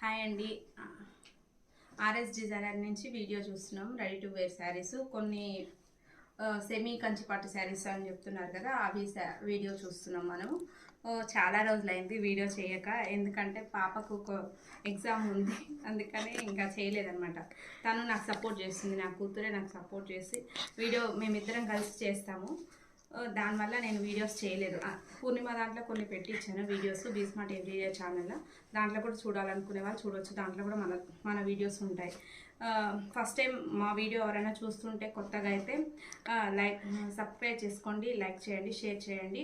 Hi అండి. RS designer నుంచి video చూస్తున్నాం రెడీ టు వేర్ శారీస్. కొన్ని సెమీ కంచిపాటు శారీస్ అని చెప్తున్నారు కదా అవి వీడియో చూస్తున్నాం మనం చాలా రోజులైంది వీడియో చేయక ఎందుకంటే పాపకు ఒక ఎగ్జామ్ ఉంది అందుకని ఇంకా చేయలేదనమాట తను నాకు సపోర్ట్ చేస్తుంది నా కూతురే నాకు సపోర్ట్ చేసి వీడియో మేమిద్దరం కలిసి చేస్తాము. దానివల్ల నేను వీడియోస్ చేయలేదు. ఆ, పూర్ణిమ దాంట్లో కొన్ని పెట్టించాను వీడియోస్. బీస్మార్ట్ ఎవ్రీ ఛానల్లో దాంట్లో కూడా చూడాలనుకునే వాళ్ళు చూడవచ్చు దాంట్లో కూడా మన మన వీడియోస్ ఉంటాయి. ఫస్ట్ టైం మా వీడియో ఎవరైనా చూస్తుంటే కొత్తగా అయితే లైక్ సబ్స్క్రైబ్ చేసుకోండి లైక్ చేయండి షేర్ చేయండి.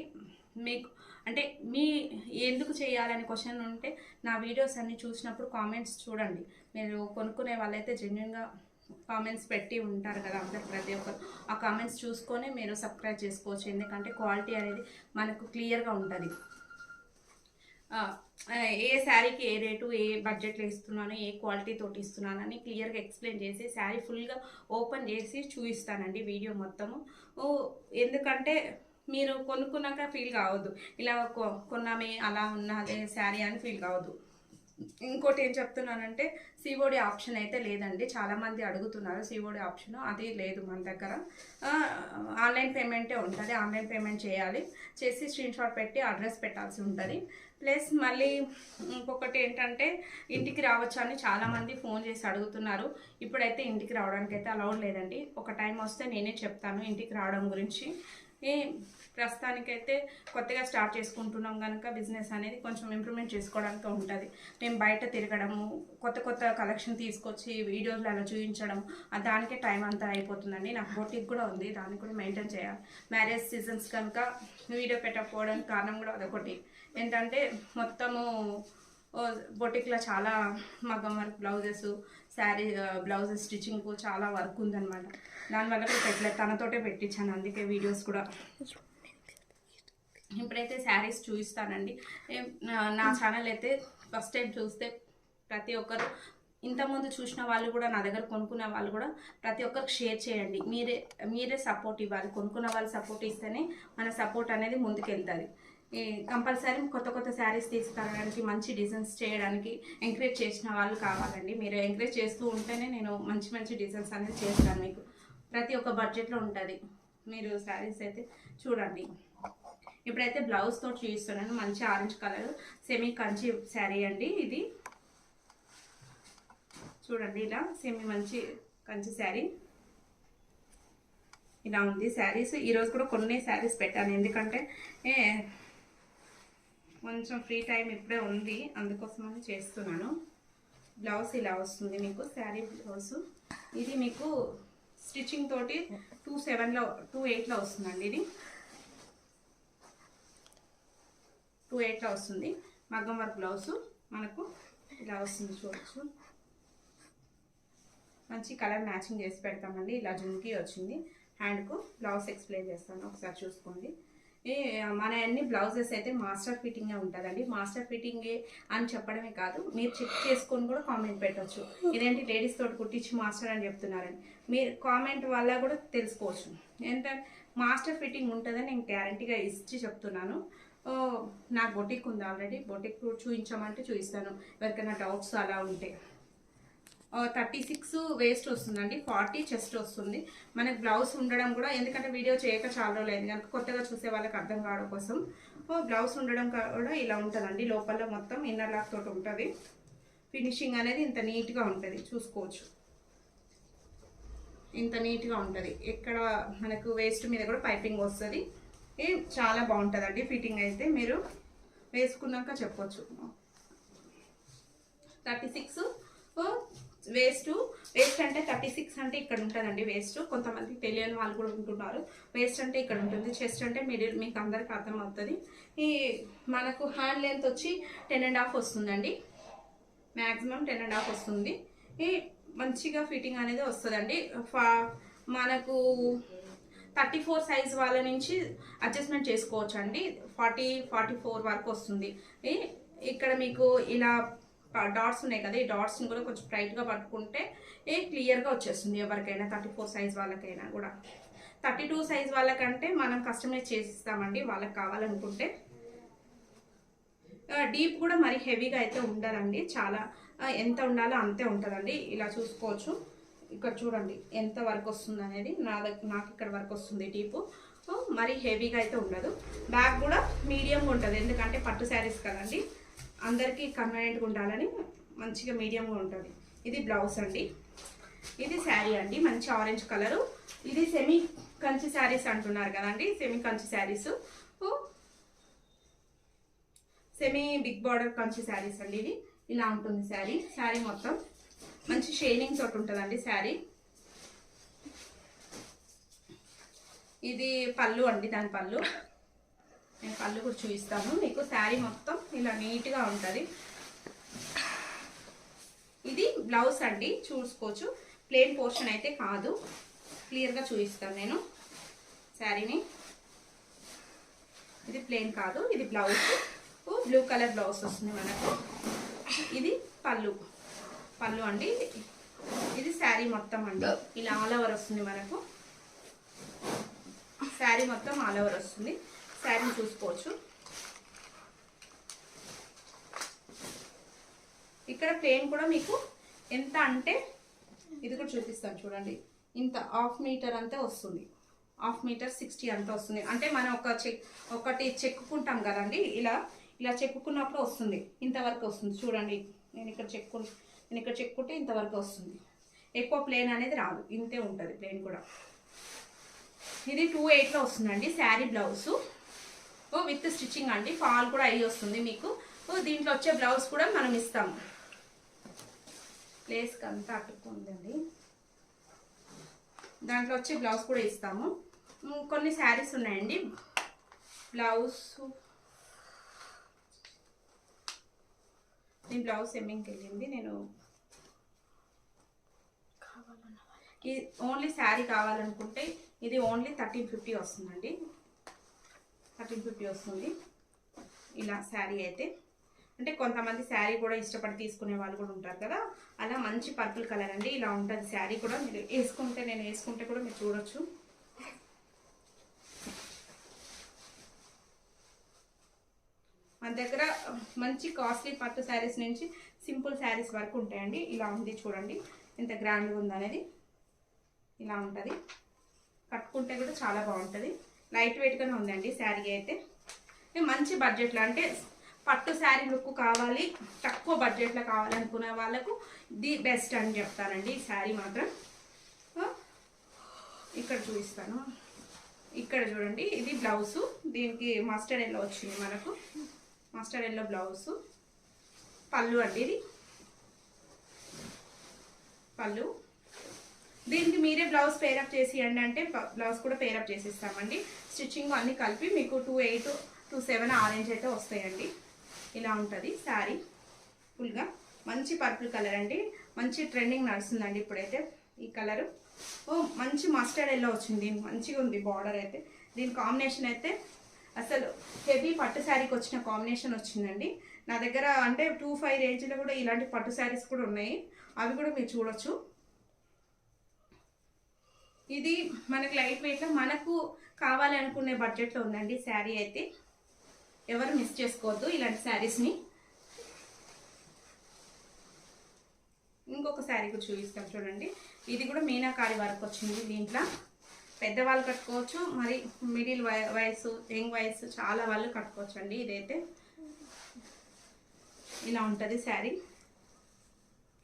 మీకు అంటే మీ ఎందుకు చేయాలని క్వశ్చన్ ఉంటే నా వీడియోస్ అన్నీ చూసినప్పుడు కామెంట్స్ చూడండి. మీరు కొనుక్కునే వాళ్ళైతే జెన్యున్గా కామెంట్స్ పెట్టి ఉంటారు కదా అందరు ప్రతి ఒక్కరు. ఆ కామెంట్స్ చూసుకొని మీరు సబ్స్క్రైబ్ చేసుకోవచ్చు. ఎందుకంటే క్వాలిటీ అనేది మనకు క్లియర్గా ఉంటుంది. ఏ శారీకి ఏ రేటు ఏ బడ్జెట్లో ఇస్తున్నాను ఏ క్వాలిటీ తోటి ఇస్తున్నాను అని క్లియర్గా ఎక్స్ప్లెయిన్ చేసి శారీ ఫుల్గా ఓపెన్ చేసి చూపిస్తానండి వీడియో మొత్తము. ఓ, ఎందుకంటే మీరు కొనుక్కున్నాక ఫీల్ కావద్దు. ఇలా కొ- కొన్నామే అలా ఉన్నదే శారీ అని ఫీల్ కావద్దు. ఇంకోటి ఏం చెప్తున్నానంటే సిఓడి ఆప్షన్ అయితే లేదండి. చాలామంది అడుగుతున్నారు సిఓడి ఆప్షన్ అది లేదు మన దగ్గర. ఆన్లైన్ పేమెంటే ఉంటుంది. ఆన్లైన్ పేమెంట్ చేయాలి. చేసి స్క్రీన్ షాట్ పెట్టి అడ్రస్ పెట్టాల్సి ఉంటుంది. ప్లస్ మళ్ళీ ఇంకొకటి ఏంటంటే ఇంటికి రావచ్చు అని చాలామంది ఫోన్ చేసి అడుగుతున్నారు. ఇప్పుడైతే ఇంటికి రావడానికి అయితే అలౌడ్ లేదండి. ఒక టైం వస్తే నేనే చెప్తాను ఇంటికి రావడం గురించి. ప్రస్తుతానికైతే కొత్తగా స్టార్ట్ చేసుకుంటున్నాం కనుక బిజినెస్ అనేది కొంచెం ఇంప్రూవ్మెంట్ చేసుకోవడానికి ఉంటుంది. మేము బయట తిరగడము కొత్త కొత్త కలెక్షన్ తీసుకొచ్చి వీడియోలు అలా చూపించడం దానికే టైం అంతా అయిపోతుందండి. నాకు బొటిక్ కూడా ఉంది దాన్ని కూడా మెయింటైన్ చేయాలి. మ్యారేజ్ సీజన్స్ కనుక వీడియో పెట్టకపోవడానికి కారణం కూడా అదొకటి. ఏంటంటే మొత్తము బొటిక్లో చాలా మగ్గం work blouses sari blouses stitching చాలా వర్క్ ఉందన్నమాట. దానివల్ల కూడా పెట్టలేదు తనతోటే పెట్టించాను అందుకే వీడియోస్ కూడా. ఇప్పుడైతే శారీస్ చూపిస్తానండి నా- ఛానల్ అయితే ఫస్ట్ టైం చూస్తే ప్రతి ఒక్కరు ఇంతకుముందు చూసిన వాళ్ళు కూడా నా దగ్గర కొనుక్కున్న వాళ్ళు కూడా ప్రతి ఒక్కరికి షేర్ చేయండి. మీరే మీరే సపోర్ట్ ఇవ్వాలి. కొనుక్కున్న వాళ్ళు సపోర్ట్ ఇస్తేనే మన సపోర్ట్ అనేది ముందుకెళ్తుంది. కంపల్సరీ కొత్త కొత్త శారీస్ తీసుకురావడానికి మంచి డిజైన్స్ చేయడానికి ఎంకరేజ్ చేసిన వాళ్ళు కావాలండి. మీరు ఎంకరేజ్ చేస్తూ ఉంటేనే నేను మంచి మంచి డిజైన్స్ అనేది చేస్తాను మీకు. ప్రతి ఒక్క బడ్జెట్లో ఉంటుంది. మీరు శారీస్ అయితే చూడండి. ఇప్పుడైతే బ్లౌజ్ తోటి చూపిస్తున్నాను మంచి orange colour semi Kanchi sari అండి ఇది. చూడండి ఇలా సెమీ మంచి కంచి శారీ ఇలా ఉంది శారీస్ ఈరోజు కూడా కొన్ని శారీస్ పెట్టాను. ఎందుకంటే ఏ కొంచెం ఫ్రీ టైం ఇప్పుడే ఉంది. అందుకోసమని చేస్తున్నాను. బ్లౌజ్ ఇలా వస్తుంది మీకు శారీ బ్లౌజ్. ఇది మీకు స్టిచ్చింగ్ తోటి టూ సెవెన్లో టూ ఎయిట్లో వస్తుందండి ఇది. టూ ఎయిట్లో వస్తుంది. మగ్గం వర్క్ బ్లౌజ్ మనకు ఇలా వస్తుంది చూడొచ్చు. మంచి కలర్ మ్యాచింగ్ చేసి పెడతామండి. ఇలా జుంకి వచ్చింది. హ్యాండ్కు బ్లౌజ్ ఎక్స్ప్లెయిన్ చేస్తాను. ఒకసారి చూసుకోండి. ఏ మన అన్ని బ్లౌజెస్ అయితే మాస్టర్ ఫిట్టింగే ఉంటుందండి. మాస్టర్ ఫిట్టింగే అని చెప్పడమే కాదు మీరు చెక్ చేసుకొని కూడా కామెంట్ పెట్టవచ్చు ఇదేంటి లేడీస్ తోటి కుట్టించి మాస్టర్ అని చెప్తున్నారని. మీరు కామెంట్ వల్ల కూడా తెలుసుకోవచ్చు. ఏంటంటే మాస్టర్ ఫిట్టింగ్ ఉంటుందని నేను గ్యారంటీగా ఇచ్చి చెప్తున్నాను. నా నాకు బొటిక్ ఉంది ఆల్రెడీ. బొటిక్ చూపించమంటే చూపిస్తాను ఎవరికైనా డౌట్స్ అలా ఉంటే. థర్టీ సిక్స్ వేస్ట్ వస్తుందండి. ఫార్టీ చెస్ట్ వస్తుంది. మనకు బ్లౌజ్ ఉండడం కూడా ఎందుకంటే వీడియో చేయక చాలా రోజులు అయింది. కనుక కొత్తగా చూసే వాళ్ళకి అర్థం కావడం కోసం. బ్లౌజ్ ఉండడం కూడా ఇలా ఉంటుందండి. లోపల మొత్తం ఇన్నర్ లాక్ తోటి ఉంటుంది. ఫినిషింగ్ అనేది ఇంత నీట్గా ఉంటుంది. చూసుకోవచ్చు. ఇంత నీట్గా ఉంటుంది. ఇక్కడ మనకు వేస్ట్ మీద కూడా పైపింగ్ వస్తుంది. చాలా బాగుంటుందండి. ఫిట్టింగ్ అయితే మీరు వేసుకున్నాక చెప్పొచ్చు. థర్టీ సిక్స్ వేస్ట్ వేస్ట్ అంటే థర్టీ సిక్స్ అంటే ఇక్కడ ఉంటుందండి వేస్ట్ కొంతమంది తెలియని వాళ్ళు కూడా ఉంటున్నారు. వేస్ట్ అంటే ఇక్కడ ఉంటుంది. చెస్ట్ అంటే మీరు మీకు అందరికి అర్థమవుతుంది. ఈ మనకు హ్యాండ్ లెంత్ వచ్చి టెన్ అండ్ హాఫ్ వస్తుందండి. మ్యాక్సిమం టెన్ అండ్ హాఫ్ వస్తుంది. ఈ మంచిగా ఫిట్టింగ్ అనేది వస్తుందండి. మనకు థర్టీ ఫోర్ సైజ్ వాళ్ళ నుంచి అడ్జస్ట్మెంట్ చేసుకోవచ్చు అండి ఫార్టీ ఫార్టీ ఫోర్ వరకు వస్తుంది. ఇక్కడ మీకు ఇలా డాట్స్ ఉన్నాయి కదా ఈ డాట్స్ని కూడా కొంచెం బ్రైట్గా పట్టుకుంటే ఏ క్లియర్గా వచ్చేస్తుంది ఎవరికైనా థర్టీ ఫోర్ సైజ్ వాళ్ళకైనా కూడా. థర్టీ టూ సైజ్ వాళ్ళకంటే మనం కస్టమైజ్ చేసిస్తామండి వాళ్ళకి కావాలనుకుంటే. డీప్ కూడా మరి హెవీగా అయితే ఉండదండి. చాలా ఎంత ఉండాలో అంతే ఉంటుందండి. ఇలా చూసుకోవచ్చు. ఇక్కడ చూడండి ఎంత వర్క్ వస్తుంది అనేది నా దగ్గర నాకు ఇక్కడ వర్క్ వస్తుంది టీపు. మరి మరీ హెవీగా అయితే ఉండదు. బ్యాగ్ కూడా మీడియంగా ఉంటుంది ఎందుకంటే పట్టు శారీస్ కదండి. అందరికీ కన్వీనియంట్గా ఉండాలని మంచిగా మీడియంగా ఉంటుంది. ఇది బ్లౌజ్ అండి. ఇది శారీ అండి మంచి ఆరెంజ్ కలరు. ఇది సెమీ కంచి శారీస్ అంటున్నారు కదండి semi Kanchi saris. Semi big border Kanchi saris అండి ఇది. ఇలా ఉంటుంది శారీ శారీ మొత్తం. మంచి షైనింగ్ తోటి ఉంటుందండి శారీ. ఇది పళ్ళు అండి దాని పళ్ళు. నేను పళ్ళు కూడా చూపిస్తాను. మీకు శారీ మొత్తం ఇలా నీట్గా ఉంటుంది. ఇది బ్లౌజ్ అండి చూసుకోవచ్చు. ప్లేన్ పోర్షన్ అయితే కాదు. క్లియర్గా చూపిస్తాను నేను శారీని. ఇది ప్లేన్ కాదు ఇది బ్లౌజ్. బ్లూ కలర్ బ్లౌజ్ వస్తుంది మనకు. ఇది పళ్ళు. పళ్ళు అండి. ఇది శారీ మొత్తం అండి. ఇలా ఆల్ ఓవర్ వస్తుంది మనకు. శారీ మొత్తం ఆల్ ఓవర్ వస్తుంది. శారీని చూసుకోవచ్చు. ఇక్కడ ప్లేన్ కూడా మీకు ఎంత అంటే ఇది కూడా చూపిస్తాను చూడండి. ఇంత హాఫ్ మీటర్ అంతే వస్తుంది. హాఫ్ మీటర్ సిక్స్టీ అంతా వస్తుంది. అంటే మనం ఒక చెక్ ఒకటి చెక్కుకుంటాం కదండి. ఇలా ఇలా చెక్కున్నప్పుడు వస్తుంది. ఇంతవరకు వస్తుంది. చూడండి. నేను ఇక్కడ చెక్కు నేను ఇక్కడ చెక్కుంటే ఇంతవరకు వస్తుంది. ఎక్కువ ప్లేన్ అనేది రాదు. ఇంతే ఉంటుంది ప్లేన్ కూడా. ఇది టూ ఎయిట్లో వస్తుందండి. శారీ బ్లౌజు విత్ స్టిచ్చింగ్ అండి. ఫాల్ కూడా అయ్యి వస్తుంది మీకు. దీంట్లో వచ్చే బ్లౌజ్ కూడా మనం ఇస్తాము ప్లేస్కి అంతా అతుక్కుందండి దాంట్లో వచ్చే బ్లౌజ్ కూడా ఇస్తాము. కొన్ని శారీస్ ఉన్నాయండి. బ్లౌజ్ నేను బ్లౌజ్ ఎమ్మింగ్కి వెళ్ళింది. నేను ఈ ఓన్లీ శారీ కావాలనుకుంటే ఇది ఓన్లీ థర్టీన్ ఫిఫ్టీ వస్తుందండి. థర్టీన్ ఫిఫ్టీ వస్తుంది. ఇలా శారీ అయితే. అంటే కొంతమంది శారీ కూడా ఇష్టపడి తీసుకునే వాళ్ళు కూడా ఉంటారు కదా. అలా మంచి పర్పుల్ కలర్ అండి. ఇలా ఉంటుంది శారీ కూడా. మీరు వేసుకుంటే నేను వేసుకుంటే కూడా మీరు చూడొచ్చు. మన దగ్గర మంచి కాస్ట్లీ పట్టు శారీస్ నుంచి సింపుల్ శారీస్ వరకు ఉంటాయండి. ఇలా ఉంది చూడండి. ఎంత గ్రాండ్గా ఉందనేది. ఇలా ఉంటుంది. కట్టుకుంటే కూడా చాలా బాగుంటుంది. లైట్ వెయిట్గానే ఉందండి శారీ అయితే. మంచి బడ్జెట్లో అంటే పట్టు శారీ లుక్ కావాలి తక్కువ బడ్జెట్లో కావాలనుకునే వాళ్ళకు ది బెస్ట్ అని చెప్తానండి ఈ శారీ మాత్రం. ఇక్కడ చూపిస్తాను. ఇక్కడ చూడండి ఇది బ్లౌజు. దీనికి మస్టర్డ్ ఎల్లో వచ్చింది మనకు. Mustard yellow blouse. పళ్ళు అండి ఇది. పళ్ళు. దీనికి మీరే బ్లౌజ్ పేరప్ చేసి ఇవ్వండి అంటే ప- బ్లౌజ్ కూడా పేరప్ చేసిస్తామండి. స్టిచ్చింగ్ అన్నీ కలిపి మీకు two eight two seven orange అయితే వస్తాయండి. ఇలా ఉంటుంది శారీ ఫుల్గా మంచి పర్పుల్ కలర్ అండి. మంచి ట్రెండింగ్ నడుస్తుందండి ఇప్పుడైతే ఈ కలరు ఓ మంచి మస్టర్డ్ ఎల్లో వచ్చింది. మంచిగా ఉంది బార్డర్ అయితే. దీని కాంబినేషన్ అయితే అసలు హెవీ పట్టు శారీకి వచ్చిన కాంబినేషన్ వచ్చిందండి. నా దగ్గర అంటే టూ ఫైవ్ రేంజ్లో కూడా ఇలాంటి పట్టు శారీస్ కూడా ఉన్నాయి. అవి కూడా మీరు చూడొచ్చు. ఇది మనకు లైట్ వెయిట్లో మనకు కావాలనుకునే బడ్జెట్లో ఉందండి శారీ అయితే. ఎవరు మిస్ చేసుకోవద్దు ఇలాంటి శారీస్ని ఇంకొక శారీ కూడా చూపిస్తాం చూడండి. ఇది కూడా మీనాకారి వర్క్ వచ్చింది దీంట్లో. పెద్దవాళ్ళు కట్టుకోవచ్చు మరి మిడిల్ వయసు యంగ్ వయసు చాలా వాళ్ళు కట్టుకోవచ్చు అండి ఇదైతే. ఇలా ఉంటుంది శారీ.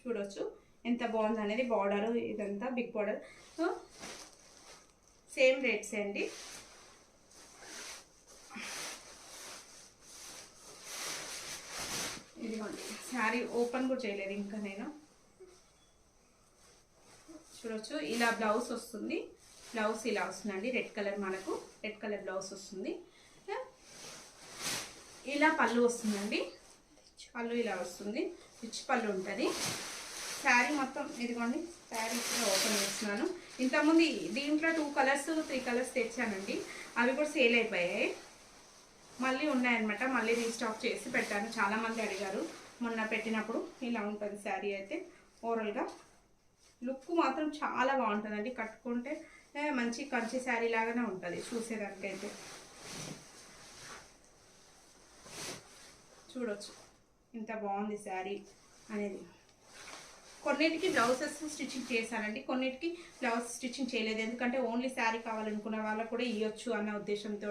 చూడవచ్చు ఎంత బాగుంది అనేది బార్డర్ ఇదంతా బిగ్ బార్డర్. సేమ్ రేట్స్ అండి. ఇదిగోండి శారీ ఓపెన్ కూడా చేయలేదు ఇంకా నేను. చూడొచ్చు ఇలా బ్లౌజ్ వస్తుంది. బ్లౌజ్ ఇలా వస్తుందండి రెడ్ కలర్ మనకు రెడ్ కలర్ బ్లౌజ్ వస్తుంది. ఇలా పళ్ళు వస్తుందండి. పళ్ళు ఇలా వస్తుంది రిచ్ పళ్ళు ఉంటుంది. శారీ మొత్తం ఇదిగోండి శారీ కూడా ఓపెన్ చేస్తున్నాను. ఇంతకుముందు దీంట్లో టూ కలర్స్ త్రీ కలర్స్ తెచ్చానండి. అవి కూడా సేల్ అయిపోయాయి. మళ్ళీ ఉన్నాయన్నమాట. మళ్ళీ రీస్టాక్ చేసి పెట్టాను. చాలామంది అడిగారు. మొన్న పెట్టినప్పుడు ఇలా ఉంటుంది శారీ అయితే ఓవరాల్గా లుక్ మాత్రం చాలా బాగుంటుందండి. కట్టుకుంటే మంచి కంచి శారీ లాగానే ఉంటుంది చూసేదానికైతే. చూడొచ్చు. ఇంత బాగుంది శారీ అనేది. కొన్నిటికి బ్లౌజెస్ స్టిచ్చింగ్ చేశానండి. కొన్నిటికి బ్లౌజ్ స్టిచ్చింగ్ చేయలేదు. ఎందుకంటే ఓన్లీ శారీ కావాలనుకున్న వాళ్ళకు కూడా ఇవ్వచ్చు అన్న ఉద్దేశంతో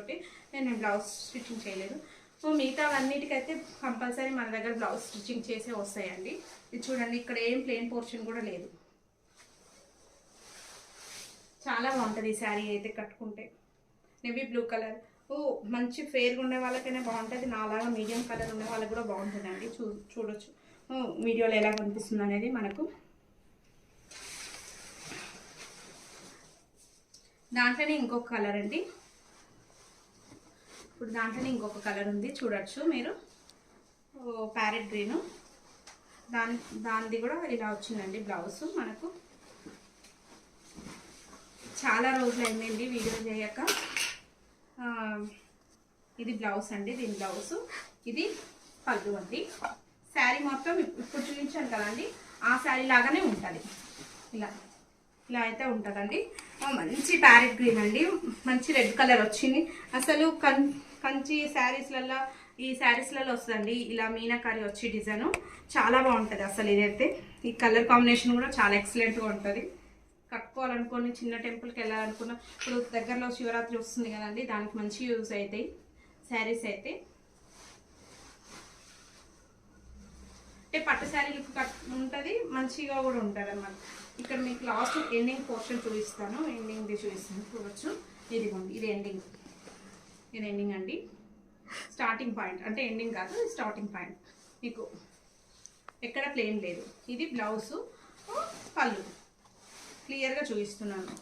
నేను బ్లౌజ్ స్టిచ్చింగ్ చేయలేదు. సో మిగతా అన్నిటికైతే కంపల్సరీ మన దగ్గర బ్లౌజ్ స్టిచ్చింగ్ చేసే వస్తాయండి. ఇది చూడండి ఇక్కడ ఏం ప్లెయిన్ పోర్షన్ కూడా లేదు. చాలా బాగుంటుంది ఈ శారీ అయితే కట్టుకుంటే. నేవీ బ్లూ కలర్ ఓ మంచి ఫేర్గా ఉండే వాళ్ళకైనా బాగుంటుంది. నాలాగా మీడియం కలర్ ఉండే వాళ్ళకి కూడా బాగుంటుందండి. చూ చూడొచ్చు. వీడియోలో ఎలా కనిపిస్తుంది అనేది మనకు దాంట్లోనే ఇంకొక కలర్ అండి. ఇప్పుడు దాంట్లోనే ఇంకొక కలర్ ఉంది చూడొచ్చు మీరు. Parrot green. దాని దానిది కూడా ఇలా వచ్చిందండి బ్లౌజ్ మనకు. చాలా రోజులు అయిందండి వీడియో చేయక. ఇది బ్లౌజ్ అండి దీని బ్లౌజ్. ఇది పళ్ళు అండి. శారీ మొత్తం ఇప్పుడు చూపించాను కదండి. ఆ శారీ లాగానే ఉంటుంది. ఇలా ఇలా అయితే ఉంటుందండి. మంచి ప్యారెట్ గ్రీన్ అండి. మంచి రెడ్ కలర్ వచ్చింది. అసలు కం కంచి శారీస్లలో ఈ శారీస్లలో వస్తుందండి. ఇలా మీనాకారి వచ్చి డిజైను. చాలా బాగుంటుంది అసలు ఇదైతే. ఈ కలర్ కాంబినేషన్ కూడా చాలా ఎక్సలెంట్గా ఉంటుంది. కట్టుకోవాలనుకోని చిన్న టెంపుల్కి వెళ్ళాలనుకున్న ఇప్పుడు దగ్గరలో శివరాత్రి వస్తుంది కదండి. దానికి మంచి యూజ్ అవుతాయి శారీస్ అయితే. అంటే పట్టు శారీలకు కట్ ఉంటుంది మంచిగా కూడా ఉంటుంది అన్నమాట ఇక్కడ మీకు లాస్ట్ ఎండింగ్ పోర్షన్ చూపిస్తాను. ఎండింగ్ది చూపిస్తాను. చూడొచ్చు. ఇదిగోండి ఇది ఎండింగ్ ఇది ఎండింగ్ అండి. స్టార్టింగ్ పాయింట్ అంటే ఎండింగ్ కాదు స్టార్టింగ్ పాయింట్ మీకు ఎక్కడ ప్లేన్ లేదు. ఇది బ్లౌజు పళ్ళు. క్లియర్గా చూపిస్తున్నాను.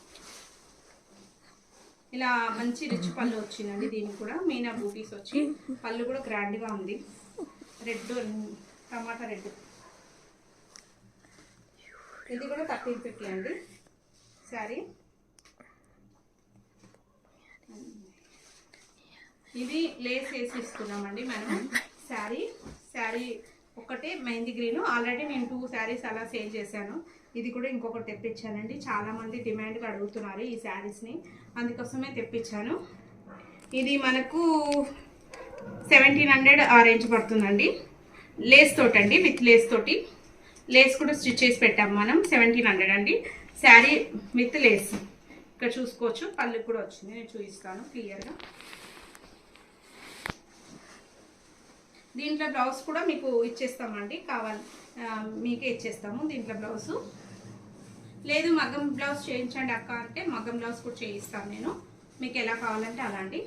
ఇలా మంచి రిచ్ పళ్ళు వచ్చిందండి దీనికి కూడా. మీనా బూటీస్ వచ్చి పళ్ళు కూడా గ్రాండ్గా ఉంది. రెడ్ టమాటా రెడ్. ఇది కూడా థర్టీన్ ఫిఫ్టీ అండి శారీ ఇది లేస్ వేసి ఇస్తున్నామండి మనం. శారీ శారీ ఒకటి మెహందీ గ్రీన్. ఆల్రెడీ నేను టూ శారీస్ అలా సేల్ చేశాను. ఇది కూడా ఇంకొకటి తెప్పించానండి. చాలామంది డిమాండ్గా అడుగుతున్నారు ఈ శారీస్ని అందుకోసమే తెప్పించాను. ఇది మనకు సెవెంటీన్ హండ్రెడ్ ఆ రేంజ్ పడుతుందండి. లేస్ తోటి అండి విత్ లేస్ తోటి. లేస్ కూడా స్టిచ్ చేసి పెట్టాం మనం సెవెంటీన్ హండ్రెడ్ అండి. Sari with lace. ఇక్కడ చూసుకోవచ్చు పళ్ళు కూడా వచ్చింది నేను చూపిస్తాను క్లియర్గా. దీంట్లో బ్లౌజ్ కూడా మీకు ఇచ్చేస్తామండి కావాలి మీకే ఇచ్చేస్తాము దీంట్లో బ్లౌజు. లేదు మగ్గం బ్లౌజ్ చేయించండి అక్క అంటే మగ్గం బ్లౌజ్ కూడా చేయిస్తాను నేను. మీకు ఎలా కావాలంటే అలా అండి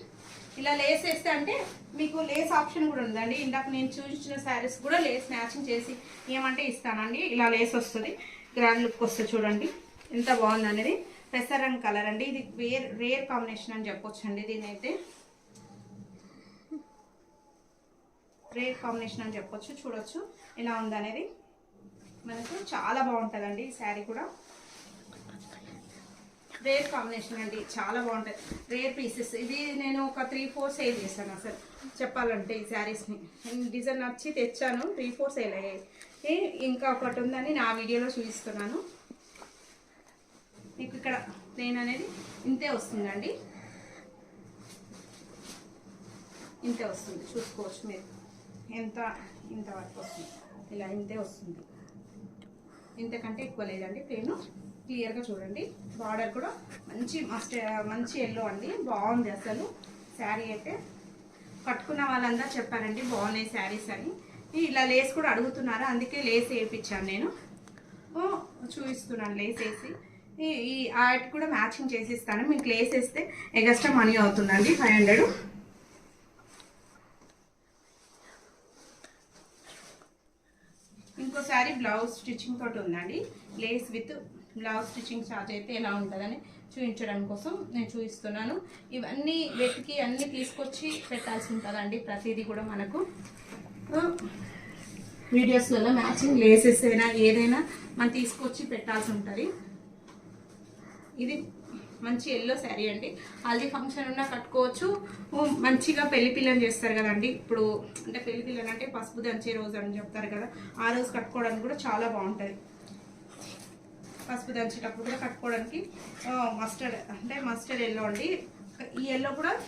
ఇలా లేస్ వేస్తే అంటే మీకు లేస్ ఆప్షన్ కూడా ఉందండి. ఇందాక నేను చూపించిన శారీస్ కూడా లేస్ మ్యాచింగ్ చేసి ఏమంటే ఇస్తానండి. ఇలా లేస్ వస్తుంది. గ్రాండ్ లుక్ వస్తుంది చూడండి. ఎంత బాగుంది అనేది. పెసరంగ్ కలర్ అండి. ఇది వేర్ రేర్ కాంబినేషన్ అని చెప్పొచ్చు అండి దీని అయితే రేర్ కాంబినేషన్ అని చెప్పొచ్చు. చూడొచ్చు. ఎలా ఉందనేది. మనకు చాలా బాగుంటుందండి ఈ శారీ కూడా. రేర్ కాంబినేషన్ అండి చాలా బాగుంటుంది రేర్ పీసెస్. ఇది నేను ఒక త్రీ ఫోర్ సేల్ చేశాను అసలు చెప్పాలంటే ఈ శారీస్ని డిజైన్ నచ్చి తెచ్చాను త్రీ ఫోర్ సేల్ అయ్యాయి. ఇంకా ఒకటి ఉందని నా వీడియోలో చూపిస్తున్నాను. మీకు ఇక్కడ ప్లేన్ అనేది ఇంతే వస్తుందండి. ఇంతే వస్తుంది చూసుకోవచ్చు మీరు. ఎంత ఇంతవరకు వస్తుంది. ఇలా ఇంతే వస్తుంది. ఇంతకంటే ఎక్కువ లేదండి ప్లేను క్లియర్గా చూడండి. బార్డర్ కూడా మంచి మస్ట్ మంచి ఎల్లో అండి. బాగుంది అసలు. శారీ అయితే కట్టుకున్న వాళ్ళందరూ చెప్పారండి బాగున్నాయి శారీస్ అని. ఇలా లేస్ కూడా అడుగుతున్నారు? అందుకే లేస్ వేయించాను నేను. చూపిస్తున్నాను లేస్ వేసి. ఈ ఈ ఆర్ట్ కూడా మ్యాచింగ్ చేసిస్తాను. మీకు లేస్ వేస్తే ఎగస్ట్రా మనీ అవుతుందండి ఫైవ్ హండ్రెడ్. ఇంకోసారి బ్లౌజ్ స్టిచ్చింగ్ తోటి ఉందండి. Lace with blouse stitching charge అయితే ఎలా ఉంటుందని చూపించడం కోసం నేను చూపిస్తున్నాను. ఇవన్నీ వెతికి అన్నీ తీసుకొచ్చి పెట్టాల్సి ఉంటుందండి ప్రతిదీ కూడా మనకు. వీడియోస్లలో మ్యాచింగ్ లేసెస్ అయినా ఏదైనా మనం తీసుకొచ్చి పెట్టాల్సి ఉంటుంది. ఇది మంచి ఎల్లో శారీ అండి. హల్దీ ఫంక్షన్ ఉన్నా కట్టుకోవచ్చు. మంచిగా పెళ్ళి పిల్లని చేస్తారు కదండి. ఇప్పుడు అంటే పెళ్ళి పిల్లని అంటే పసుపు దంచే రోజు అని చెప్తారు కదా. ఆ రోజు కట్టుకోవడానికి కూడా చాలా బాగుంటుంది. పసుపు దంచేటప్పుడు కూడా కట్టుకోవడానికి మస్టర్డ్ అంటే మస్టర్డ్ ఎల్లో అండి. ఈ ఎల్లో కూడా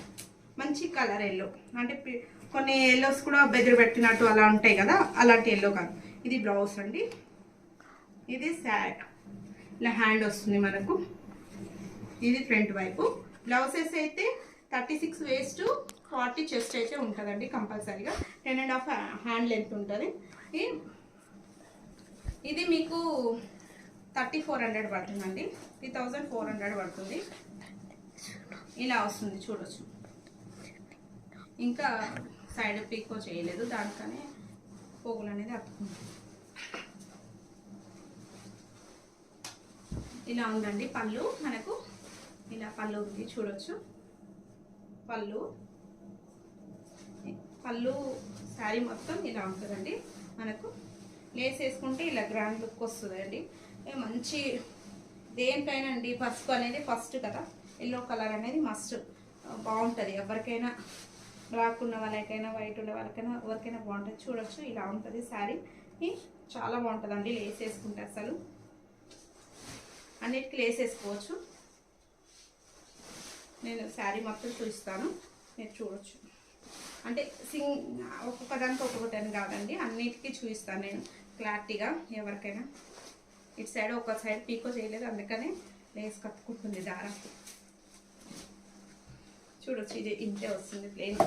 మంచి కలర్ ఎల్లో అంటే కొన్ని ఎల్లోస్ కూడా బెదిరి పెట్టినట్టు అలా ఉంటాయి కదా అలాంటి ఎల్లో కాదు. ఇది బ్లౌజ్ అండి. ఇది శారీ ఇలా హ్యాండ్ వస్తుంది మనకు. ఇది ఫ్రంట్ వైపు. బ్లౌజెస్ అయితే thirty six waist forty chest అయితే ఉంటుందండి కంపల్సరీగా. Ten and half hand length ఉంటుంది. ఈ- ఇది మీకు థర్టీ ఫోర్ హండ్రెడ్ పడుతుందండి. త్రీ థౌజండ్ ఫోర్ హండ్రెడ్ పడుతుంది. ఇలా వస్తుంది చూడొచ్చు. ఇంకా సైడ్ పీకో చేయలేదు దానికనే పోగులు అనేది అత్తుకుంది ఇలా ఉందండి పళ్ళు. మనకు ఇలా పళ్ళు ఉంది చూడొచ్చు. పళ్ళు. పళ్ళు శారీ మొత్తం ఇలా ఉంటుందండి. మనకు లేస్ వేసుకుంటే ఇలా గ్రాండ్ లుక్ వస్తుందండి. మంచి దేనికైనా అండి పసుపు అనేది ఫస్ట్ కదా. ఎల్లో కలర్ అనేది మస్ట్. బాగుంటుంది. ఎవరికైనా బ్లాక్ ఉన్న వాళ్ళకైనా వైట్ ఉన్న వాళ్ళకైనా ఎవరికైనా బాగుంటుంది. చూడొచ్చు. ఇలా ఉంటుంది శారీ. చాలా బాగుంటుందండి. లేస్ వేసుకుంటే అసలు. అన్నిటికీ లేస్ వేసుకోవచ్చు నేను శారీ మొత్తం చూపిస్తాను. మీరు చూడొచ్చు. అంటే సింగ్ ఒక్కొక్క దానికి ఒక్కొక్కటి అని కాదండి. అన్నిటికీ చూపిస్తాను నేను క్లారిటీగా ఎవరికైనా. ఇటు సైడ్ ఒక సైడ్ పీకో చేయలేదు అందుకనే లేస్ కట్టుకుంటుంది దారం. చూడొచ్చు ఇది ఇంతే వస్తుంది ప్లేన్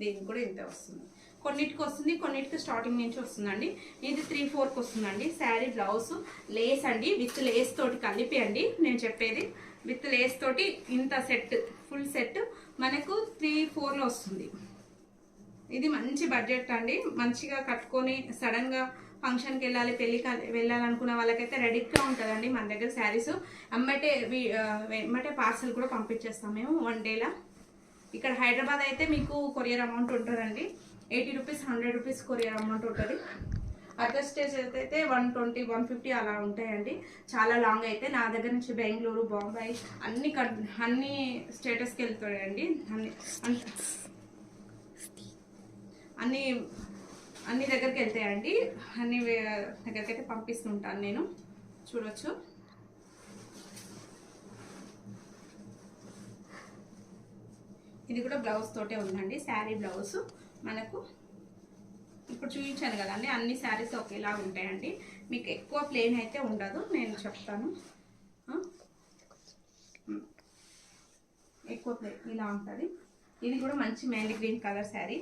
దీనికి కూడా ఇంతే వస్తుంది. కొన్నిటికి వస్తుంది కొన్నిటికి స్టార్టింగ్ నుంచి వస్తుందండి. ఇది త్రీ ఫోర్కి వస్తుందండి. శారీ బ్లౌజ్ లేస్ అండి. విత్ లేస్ తోటి కలిపి అండి నేను చెప్పేది విత్ లేస్ తోటి ఇంత సెట్ ఫుల్ సెట్ మనకు త్రీ ఫోర్లో వస్తుంది. ఇది మంచి బడ్జెట్ అండి. మంచిగా కట్టుకొని సడన్గా ఫంక్షన్కి వెళ్ళాలి పెళ్ళికి వెళ్ళాలనుకున్న వాళ్ళకైతే రెడీగా ఉంటుందండి మన దగ్గర శారీస్. అమ్మటే వెంబటే పార్సల్ కూడా పంపించేస్తాం మేము వన్ డేలా. ఇక్కడ హైదరాబాద్ అయితే మీకు కొరియర్ అమౌంట్ ఉంటుందండి. Eighty rupees hundred rupees courier amount ఉంటుంది. అదర్ స్టేజ్ అయితే వన్ ట్వంటీ వన్ ఫిఫ్టీ అలా ఉంటాయండి. చాలా లాంగ్ అయితే నా దగ్గర నుంచి బెంగళూరు బాంబాయి అన్ని కన్- అన్ని స్టేటస్కి వెళ్తాయండి అన్ని అన్ని అన్ని దగ్గరికి వెళ్తాయండి. అన్ని దగ్గరికి అయితే పంపిస్తుంటాను నేను. చూడొచ్చు. ఇది కూడా బ్లౌజ్ తోటే ఉందండి. శారీ బ్లౌజ్. మనకు ఇప్పుడు చూపించాను కదండి. అన్ని శారీస్ ఒకేలా ఉంటాయండి. మీకు ఎక్కువ ప్లేన్ అయితే ఉండదు. నేను చెప్తాను. ఎక్కువ ప్లేన్ ఇలా ఉంటుంది. ఇది కూడా మంచి mehndi green colour sari.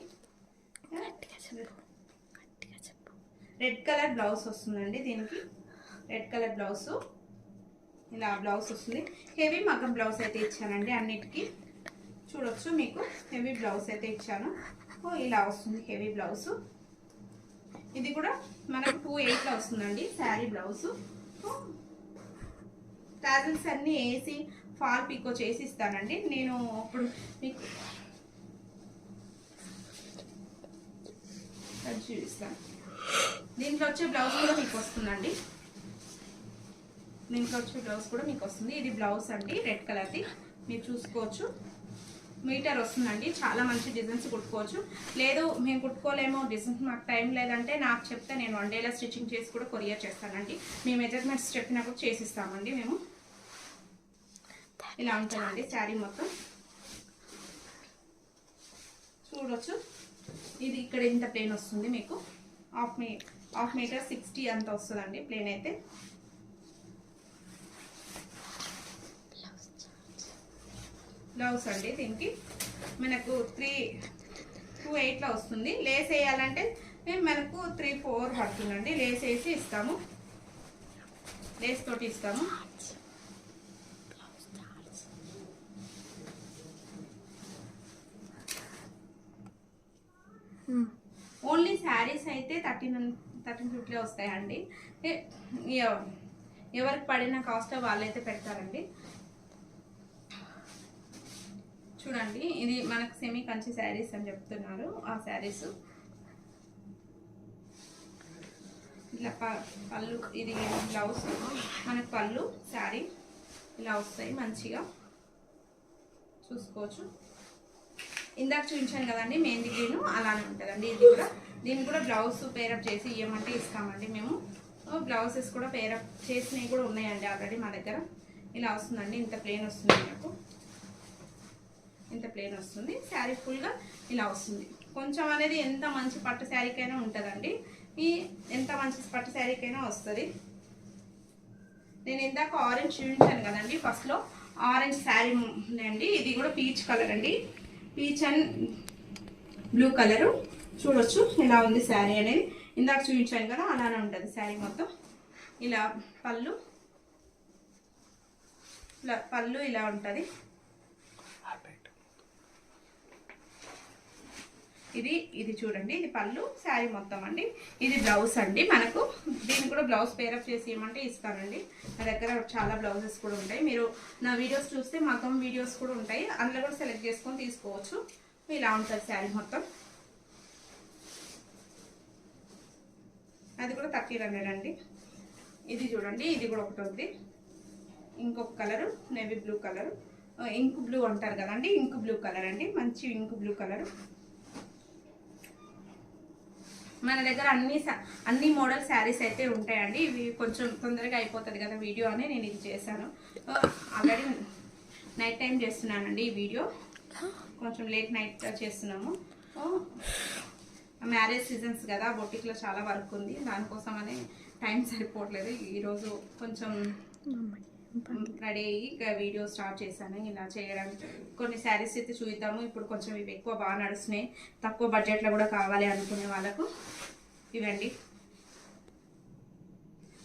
Red colour blouse వస్తుందండి దీనికి. రెడ్ కలర్ బ్లౌజ్ ఇలా బ్లౌజ్ వస్తుంది. హెవీ మగ్గం బ్లౌజ్ అయితే ఇచ్చానండి అన్నిటికీ. చూడొచ్చు మీకు. హెవీ బ్లౌజ్ అయితే ఇచ్చాను. ఓ ఇలా వస్తుంది హెవీ బ్లౌజ్ ఇది కూడా మనకు టూ ఎయిట్లో వస్తుందండి శారీ బ్లౌజ్ టాజల్స్ అన్నీ వేసి ఫాల్ పికో చేసి ఇస్తానండి. నేను అప్పుడు మీకు అది చూపిస్తాను. దీంట్లో వచ్చే బ్లౌజ్ కూడా మీకు వస్తుందండి. దీంట్లో వచ్చే బ్లౌజ్ కూడా మీకు వస్తుంది. ఇది బ్లౌజ్ అండి రెడ్ కలర్ది. మీరు చూసుకోవచ్చు. మీటర్ వస్తుందండి. చాలా మంచి డిజైన్స్ కుట్టుకోవచ్చు. లేదు మేము కుట్టుకోలేము. డిజైన్స్ మాకు టైం లేదంటే నాకు చెప్తే నేను వన్ డేలో స్టిచ్చింగ్ చేసి కూడా కొరియర్ చేస్తానండి. మీ మెజర్మెంట్స్ చెప్పినప్పుడు చేసిస్తామండి మేము. ఇలా ఉంటుందండి శారీ మొత్తం. చూడొచ్చు. ఇది ఇక్కడ ఇంత ప్లేన్ వస్తుంది మీకు. హాఫ్ మీ హాఫ్ మీటర్ సిక్స్టీ అంత వస్తుందండి ప్లేన్ అయితే. బ్లౌజ్ అండి దీనికి. మనకు త్రీ టూ ఎయిట్లో వస్తుంది. లేస్ వేయాలంటే మేము మనకు త్రీ ఫోర్ పడుతుందండి. లేస్ వేసి ఇస్తాము. లేస్ తోటి ఇస్తాము. ఓన్లీ శారీస్ అయితే థర్టీన్ థర్టీన్ ఫిఫ్టీ వస్తాయండి. ఎవరికి పడిన కాస్ట్ వాళ్ళైతే పెడతారండి. చూడండి ఇది మనకు సెమీ కంచి శారీస్ అని చెప్తున్నారు ఆ శారీస్ ఇలా ప- పళ్ళు ఇది బ్లౌజ్ మనకు పళ్ళు శారీ ఇలా వస్తాయి మంచిగా. చూసుకోవచ్చు. ఇందాక చూపించాను కదండి మెహందీ గ్రీన్ అలానే ఉంటుందండి ఇది కూడా. దీన్ని కూడా బ్లౌజ్ పేరప్ చేసి ఇవ్వమంటే ఇస్తామండి మేము. బ్లౌజెస్ కూడా పేరప్ చేసినవి కూడా ఉన్నాయండి ఆల్రెడీ మా దగ్గర. ఇలా వస్తుందండి ఇంత ప్లేన్ వస్తుంది మనకు ఇంత ప్లేన్ వస్తుంది. శారీ ఫుల్గా ఇలా వస్తుంది. కొంచెం అనేది ఎంత మంచి పట్టు శారీకైనా ఉంటుందండి. ఈ ఎంత మంచి పట్టు శారీకైనా వస్తుంది. నేను ఇందాక ఆరెంజ్ చూపించాను కదండి ఫస్ట్లో ఆరెంజ్ శారీ అండి ఇది కూడా పీచ్ కలర్ అండి. పీచ్ అండ్ బ్లూ కలరు చూడొచ్చు ఇలా ఉంది శారీ అనేది. ఇందాక చూపించాను కదా అలానే ఉంటుంది శారీ మొత్తం. ఇలా పళ్ళు. ఇలా పళ్ళు ఇలా ఉంటుంది. ఇది ఇది చూడండి ఇది పళ్ళు శారీ మొత్తం అండి. ఇది బ్లౌజ్ అండి మనకు. దీన్ని కూడా బ్లౌజ్ పేరప్ చేసి ఇవ్వమంటే ఇస్తానండి. నా దగ్గర చాలా బ్లౌజెస్ కూడా ఉంటాయి. మీరు నా వీడియోస్ చూస్తే మొత్తం వీడియోస్ కూడా ఉంటాయి. అందులో కూడా సెలెక్ట్ చేసుకొని తీసుకోవచ్చు. ఇలా ఉంటుంది శారీ మొత్తం. అది కూడా థర్టీన్ హండ్రెడ్ అండి. ఇది చూడండి ఇది కూడా ఒకటి ఉంది. ఇంకొక colour navy blue colour. Ink blue అంటారు కదండి ఇంక్ బ్లూ కలర్ అండి. మంచి ఇంక్ బ్లూ కలరు. మన దగ్గర అన్ని అన్ని మోడల్ శారీస్ అయితే ఉంటాయండి. ఇవి కొంచెం తొందరగా అయిపోతుంది కదా వీడియో అని నేను ఇది చేశాను. ఆల్రెడీ నైట్ టైం చేస్తున్నానండి ఈ వీడియో. కొంచెం లేట్ నైట్ చేస్తున్నాము. మ్యారేజ్ సీజన్స్ కదా బొటిక్లో చాలా వర్క్ ఉంది. దానికోసమని టైం సరిపోవట్లేదు. ఈరోజు కొంచెం రెడీ అయ్యి వీడియో స్టార్ట్ చేశాను. ఇలా చేయడానికి కొన్ని శారీస్ అయితే చూద్దాము ఇప్పుడు కొంచెం ఇవి ఎక్కువ బాగా నడుస్తున్నాయి. తక్కువ బడ్జెట్లో కూడా కావాలి అనుకునే వాళ్ళకు ఇవండి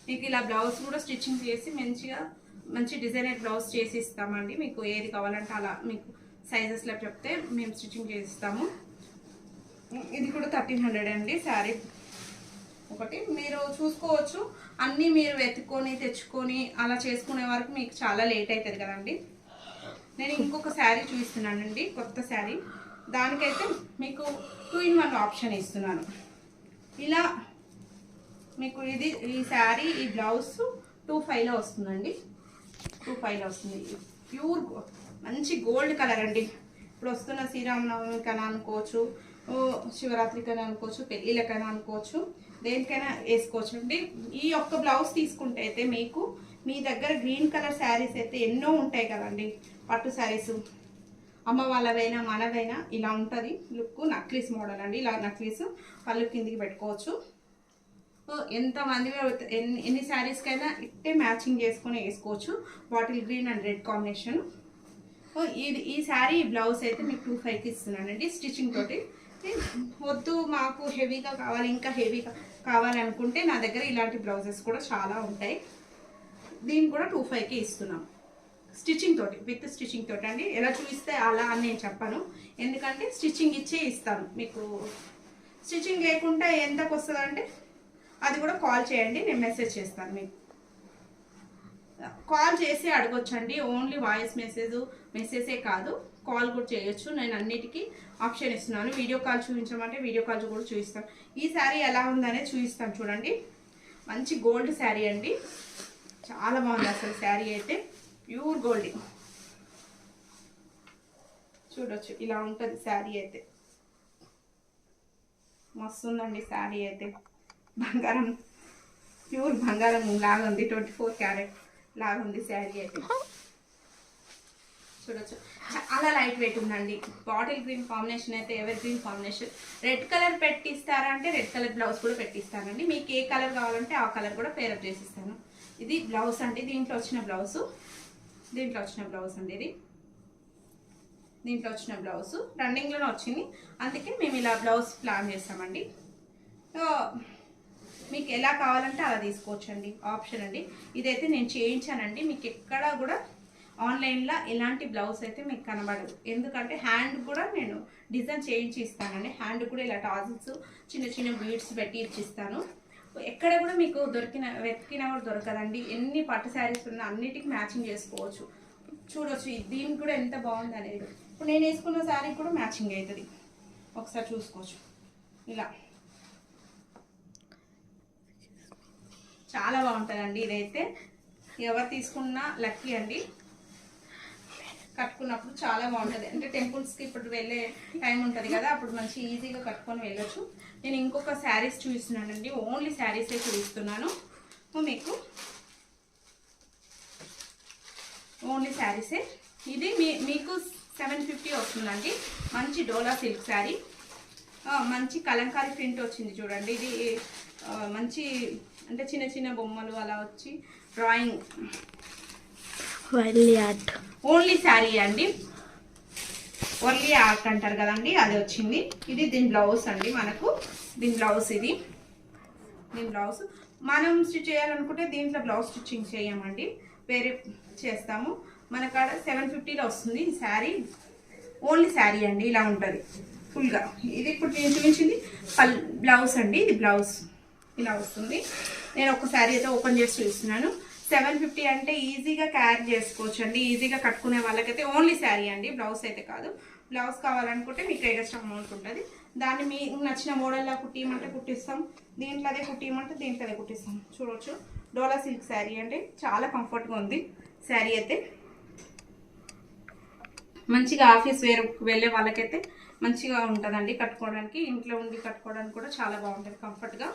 మీకు ఇలా బ్లౌజ్ కూడా స్టిచ్చింగ్ చేసి మంచిగా మంచి డిజైనర్ బ్లౌజ్ చేసి ఇస్తామండి. మీకు ఏది కావాలంటే అలా మీకు సైజెస్లో చెప్తే మేము స్టిచ్చింగ్ చేసిస్తాము ఇది కూడా థర్టీన్ హండ్రెడ్ అండి శారీ ఒకటి. మీరు చూసుకోవచ్చు. అన్నీ మీరు వెతుక్కొని తెచ్చుకొని అలా చేసుకునే వరకు మీకు చాలా లేట్ అవుతుంది కదండి. నేను ఇంకొక శారీ చూపిస్తున్నానండి కొత్త శారీ. దానికైతే మీకు టూ ఇన్ వన్ ఆప్షన్ ఇస్తున్నాను. ఇలా మీకు ఇది ఈ శారీ ఈ బ్లౌజ్ టూ ఫైవ్లో వస్తుందండి. టూ ఫైవ్లో వస్తుంది. ప్యూర్ మంచి గోల్డ్ కలర్ అండి. ఇప్పుడు వస్తున్న శ్రీరామనవమికైనా అనుకోవచ్చు శివరాత్రికైనా అనుకోవచ్చు పెళ్ళిళ్ళకైనా అనుకోవచ్చు దేనికైనా వేసుకోవచ్చు. అండి ఈ యొక్క బ్లౌజ్ తీసుకుంటే అయితే మీకు మీ దగ్గర గ్రీన్ కలర్ శారీస్ అయితే ఎన్నో ఉంటాయి కదండి. పట్టు శారీస్. అమ్మ వాళ్ళవైనా మనవైనా ఇలా ఉంటుంది. లుక్ నక్లీస్ మోడల్ అండి. ఇలా నక్లీస్ పళ్ళు కిందికి పెట్టుకోవచ్చు. ఎంతమంది ఎన్ని ఎన్ని శారీస్కైనా ఇట్టే మ్యాచింగ్ చేసుకొని వేసుకోవచ్చు. Bottle green and red combination. ఓ, ఇది ఈ శారీ బ్లౌజ్ అయితే మీకు టూ ఫైవ్కి ఇస్తున్నానండి. స్టిచ్చింగ్ తోటి వద్దు మాకు హెవీగా కావాలి ఇంకా హెవీగా కావాలనుకుంటే నా దగ్గర ఇలాంటి బ్లౌజెస్ కూడా చాలా ఉంటాయి. దీన్ని కూడా టూ ఫైవ్కి ఇస్తున్నాం. స్టిచ్చింగ్ తోటి విత్ స్టిచ్చింగ్ తోటి. అండి ఎలా చూపిస్తే అలా అని నేను చెప్పను. ఎందుకంటే స్టిచ్చింగ్ ఇచ్చే ఇస్తాను మీకు. స్టిచ్చింగ్ లేకుండా ఎంతకు వస్తుంది అది కూడా కాల్ చేయండి నేను మెసేజ్ చేస్తాను మీకు. కాల్ చేసి అడగొచ్చండి. ఓన్లీ వాయిస్ మెసేజ్ మెసేజే కాదు. కాల్ కూడా చేయొచ్చు. నేను అన్నిటికీ ఆప్షన్ ఇస్తున్నాను. వీడియో కాల్ చూపించమంటే వీడియో కాల్ కూడా చూపిస్తాను ఈ శారీ ఎలా ఉందనే చూపిస్తాను చూడండి. మంచి గోల్డ్ శారీ అండి. చాలా బాగుంది అసలు శారీ అయితే. Pure gold. చూడొచ్చు ఇలా ఉంటుంది శారీ అయితే. మస్తు ఉందండి శారీ అయితే. బంగారం ప్యూర్ బంగారం లాగా ఉంది. ట్వంటీ ఫోర్ క్యారెట్ లాగా ఉంది శారీ అయితే. చూడొచ్చు. చాలా లైట్ వెయిట్ ఉందండి. బాటిల్ గ్రీన్ కాంబినేషన్ అయితే ever green combination. Red colour పెట్టిస్తారా అంటే రెడ్ కలర్ బ్లౌజ్ కూడా పెట్టిస్తానండి. మీకు ఏ కలర్ కావాలంటే ఆ కలర్ కూడా పేరప్ చేసిస్తాను. ఇది బ్లౌజ్ అండి. దీంట్లో వచ్చిన బ్లౌజ్. దీంట్లో వచ్చిన బ్లౌజ్ అండి ఇది. దీంట్లో వచ్చిన బ్లౌజ్. రన్నింగ్లోనే వచ్చింది. అందుకే మేము ఇలా బ్లౌజ్ ప్లాన్ చేస్తామండి. సో, మీకు ఎలా కావాలంటే అలా తీసుకోవచ్చండి. ఆప్షన్ అండి. ఇదైతే నేను చేయించానండి. మీకు ఎక్కడా కూడా ఆన్లైన్లో ఎలాంటి బ్లౌజ్ అయితే మీకు కనబడదు. ఎందుకంటే హ్యాండ్ కూడా నేను డిజైన్ చేయించి ఇస్తానండి హ్యాండ్ కూడా ఇలా టాజిల్స్ చిన్న చిన్న బీడ్స్ పెట్టి ఇచ్చిస్తాను. ఎక్కడ కూడా మీకు దొరికిన వెతికినా కూడా దొరకదండి. ఎన్ని పట్టు శారీస్ ఉన్నా అన్నిటికీ మ్యాచింగ్ చేసుకోవచ్చు. చూడొచ్చు దీనికి కూడా ఎంత బాగుంది అనేది. ఇప్పుడు నేను వేసుకున్న శారీ కూడా మ్యాచింగ్ అవుతుంది. ఒకసారి చూసుకోవచ్చు. ఇలా. చాలా బాగుంటుందండి ఇదైతే. ఎవరు తీసుకున్నా లక్కీ అండి. కట్టుకున్నప్పుడు చాలా బాగుంటుంది. అంటే టెంపుల్స్కి ఇప్పుడు వెళ్ళే టైం ఉంటుంది కదా అప్పుడు మంచి ఈజీగా కట్టుకొని వెళ్ళొచ్చు. నేను ఇంకొక శారీస్ చూపిస్తున్నానండి. ఓన్లీ శారీసే చూపిస్తున్నాను. మీకు? ఓన్లీ శారీసే ఇది మీ మీకు సెవెన్ ఫిఫ్టీ వస్తుందండి. మంచి డోలా సిల్క్ శారీ మంచి కలంకారీ ప్రింట్ వచ్చింది చూడండి. ఇది మంచి అంటే చిన్న చిన్న బొమ్మలు అలా వచ్చి drawing wild art only sari అండి. ఓన్లీ ఆర్ట్ అంటారు కదండి అది వచ్చింది. ఇది దీని బ్లౌజ్ అండి మనకు. దీని బ్లౌజ్ ఇది. దీని బ్లౌజ్. మనం స్టిచ్ చేయాలనుకుంటే దీంట్లో బ్లౌజ్ స్టిచ్చింగ్ చేయమండి. వేరే చేస్తాము. మనకాడ సెవెన్ ఫిఫ్టీలో వస్తుంది ఈ శారీ. ఓన్లీ శారీ అండి ఇలా ఉంటుంది. ఫుల్గా. ఇది ఇప్పుడు నేను చూపించింది పల్ బ్లౌజ్ అండి ఇది బ్లౌజ్. ఇలా వస్తుంది. నేను ఒక శారీ అయితే ఓపెన్ చేసి చూస్తున్నాను సెవెన్ ఫిఫ్టీ అంటే ఈజీగా క్యారీ చేసుకోవచ్చు అండి ఈజీగా కట్టుకునే వాళ్ళకైతే ఓన్లీ శారీ అండి. బ్లౌజ్ అయితే కాదు. బ్లౌజ్ కావాలనుకుంటే మీకు ఎగస్ట్రా అమౌంట్ ఉంటుంది. దాన్ని మీకు నచ్చిన మోడల్లో కుట్టియమంటే కుట్టిస్తాం. దీంట్లో అదే కుట్టియమంటే దీంట్లో అదే కుట్టిస్తాం. చూడవచ్చు డోలా సిల్క్ శారీ అంటే చాలా కంఫర్ట్గా ఉంది శారీ అయితే. మంచిగా ఆఫీస్ వేర్ వెళ్ళే వాళ్ళకైతే మంచిగా ఉంటుందండి కట్టుకోవడానికి. ఇంట్లో ఉండి కట్టుకోవడానికి కూడా చాలా బాగుంటుంది. కంఫర్ట్గా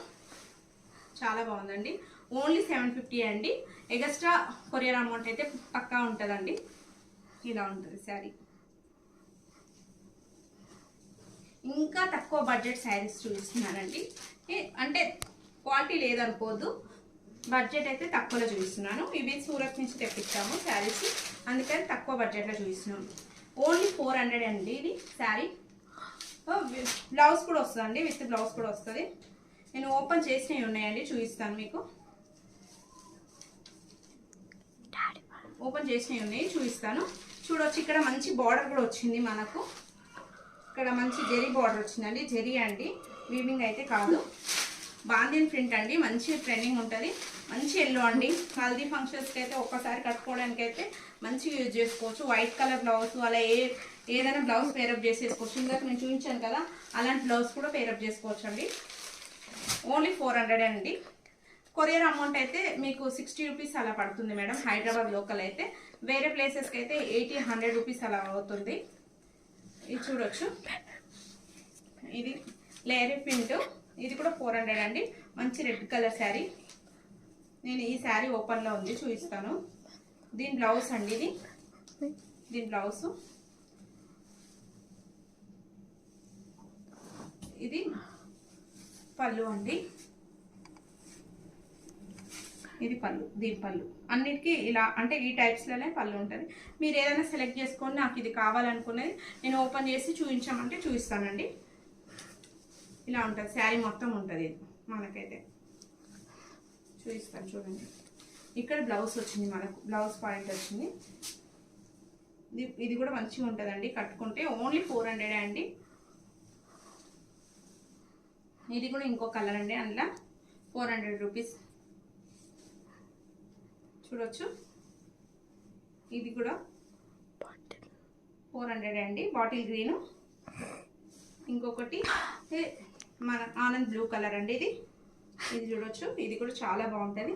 చాలా బాగుందండి. ఓన్లీ సెవెన్ ఫిఫ్టీ అండి. ఎగస్ట్రా కొరియర్ అమౌంట్ అయితే పక్కా ఉంటుందండి. ఇలా ఉంటుంది శారీ. ఇంకా తక్కువ బడ్జెట్ శారీస్ చూపిస్తున్నానండి. అంటే క్వాలిటీ లేదనుకోవద్దు. బడ్జెట్ అయితే తక్కువలో చూపిస్తున్నాను. ఇవి సూరత్ నుంచి తెప్పించాము శారీస్. అందుకని తక్కువ బడ్జెట్లో చూపిస్తున్నాము ఓన్లీ ఫోర్ హండ్రెడ్ అండి ఇది శారీ. Oh, బ్లౌజ్ కూడా వస్తుందండి. విత్ బ్లౌజ్ కూడా వస్తుంది. నేను ఓపెన్ చేసినవి ఉన్నాయండి. చూపిస్తాను మీకు. ఓపెన్ చేసినవి ఉన్నాయి చూపిస్తాను. చూడొచ్చు ఇక్కడ మంచి బార్డర్ కూడా వచ్చింది మనకు. ఇక్కడ మంచి జెరీ బార్డర్ వచ్చిందండి. జెరీ అండి వీవింగ్ అయితే కాదు. బాందిన్ ప్రింట్ అండి మంచి ట్రెండింగ్ ఉంటుంది. మంచి ఎల్లో అండి. హల్దీ ఫంక్షన్స్కి అయితే ఒక్కసారి కట్టుకోవడానికి అయితే మంచిగా యూజ్ చేసుకోవచ్చు. వైట్ కలర్ బ్లౌజ్ అలా ఏ ఏదైనా బ్లౌజ్ పేరప్ చేసేసుకోవచ్చు. ఇందాక నేను చూపించాను కదా అలాంటి బ్లౌజ్ కూడా పేరప్ చేసుకోవచ్చు అండి ఓన్లీ ఫోర్ హండ్రెడ్ అండి. కొరియర్ అమౌంట్ అయితే మీకు సిక్స్టీ రూపీస్ అలా పడుతుంది మేడం హైదరాబాద్ లోకల్ అయితే. వేరే ప్లేసెస్కి అయితే ఎయిటీ హండ్రెడ్ రూపీస్ అలా అవుతుంది. ఇది చూడొచ్చు. ఇది లేరీ ప్రింట్ ఇది కూడా ఫోర్ హండ్రెడ్ అండి. మంచి రెడ్ కలర్ శారీ నేను ఈ శారీ ఓపెన్లో ఉంది చూపిస్తాను. దీని బ్లౌజ్ అండి ఇది. దీని బ్లౌజ్ ఇది పళ్ళు అండి. ఇది పళ్ళు దీని పళ్ళు. అన్నిటికీ ఇలా అంటే ఈ టైప్స్లోనే పళ్ళు ఉంటుంది. మీరు ఏదైనా సెలెక్ట్ చేసుకొని నాకు ఇది కావాలనుకునేది నేను ఓపెన్ చేసి చూపించామంటే చూపిస్తానండి. ఇలా ఉంటుంది శారీ మొత్తం ఉంటుంది ఇది మనకైతే. చూపిస్తాను చూడండి. ఇక్కడ బ్లౌజ్ వచ్చింది మనకు బ్లౌజ్ పాయింట్ వచ్చింది. ఇది ఇది కూడా మంచిగా ఉంటుందండి కట్టుకుంటే ఓన్లీ ఫోర్ హండ్రెడే అండి. ఇది కూడా ఇంకో కలర్ అండి అందులో ఫోర్ హండ్రెడ్ రూపీస్. చూడొచ్చు. ఇది కూడా ఫోర్ హండ్రెడ్ అండి. Bottle green. ఇంకొకటి మన ఆనంద్ బ్లూ కలర్ అండి ఇది. ఇది చూడొచ్చు. ఇది కూడా చాలా బాగుంటుంది.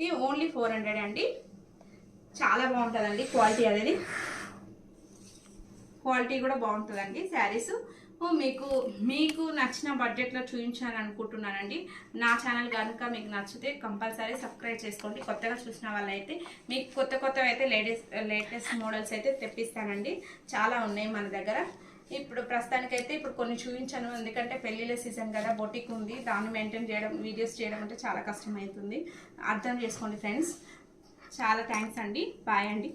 ఇది ఓన్లీ ఫోర్ హండ్రెడ్ అండి. చాలా బాగుంటుందండి క్వాలిటీ అనేది. క్వాలిటీ కూడా బాగుంటుందండి శారీస్. మీకు మీకు నచ్చిన బడ్జెట్లో చూపించాలని అనుకుంటున్నానండి నా ఛానల్ కనుక మీకు నచ్చితే కంపల్సరీ సబ్స్క్రైబ్ చేసుకోండి. కొత్తగా చూసిన వాళ్ళైతే మీకు కొత్త కొత్తవి అయితే లేటెస్ట్ లేటెస్ట్ మోడల్స్ అయితే తెప్పిస్తానండి. చాలా ఉన్నాయి మన దగ్గర. ఇప్పుడు ప్రస్తుతానికైతే ఇప్పుడు కొన్ని చూపించాను. ఎందుకంటే పెళ్ళిళ్ళ సీజన్ కదా బొటిక్ ఉంది. దాన్ని మెయింటైన్ చేయడం వీడియోస్ చేయడం అంటే చాలా కష్టమవుతుంది అర్థం చేసుకోండి ఫ్రెండ్స్. చాలా థ్యాంక్స్ అండి. బాయ్ అండి.